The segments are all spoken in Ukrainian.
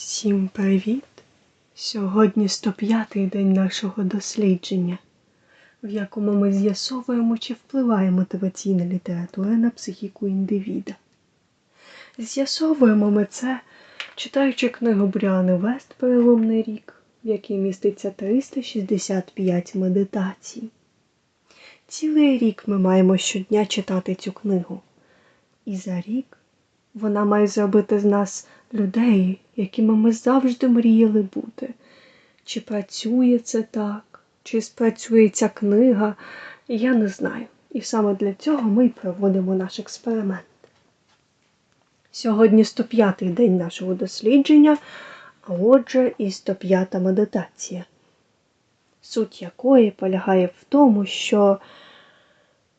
Всім привіт! Сьогодні 105-й день нашого дослідження, в якому ми з'ясовуємо, чи впливає мотиваційна література на психіку індивіда. З'ясовуємо ми це, читаючи книгу Бріани Вест Переломний рік, в якій міститься 365 медитацій. Цілий рік ми маємо щодня читати цю книгу. І за рік вона має зробити з нас людей, якими ми завжди мріяли бути. Чи працює це так, чи спрацює ця книга, я не знаю. І саме для цього ми й проводимо наш експеримент. Сьогодні 105-й день нашого дослідження, а отже, і 105-та медитація, суть якої полягає в тому, що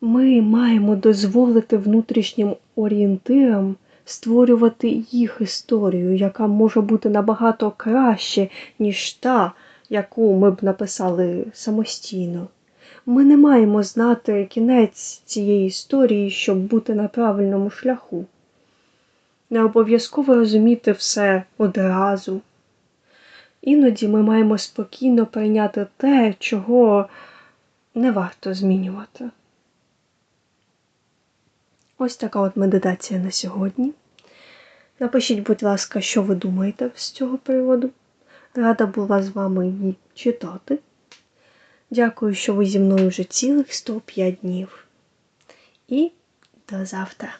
ми маємо дозволити внутрішнім орієнтирам створювати їх історію, яка може бути набагато краще, ніж та, яку ми б написали самостійно. Ми не маємо знати кінець цієї історії, щоб бути на правильному шляху. Не обов'язково розуміти все одразу. Іноді ми маємо спокійно прийняти те, чого не варто змінювати. Ось така от медитація на сьогодні. Напишіть, будь ласка, що ви думаєте з цього приводу. Рада була з вами її читати. Дякую, що ви зі мною вже цілих 105 днів. І до завтра!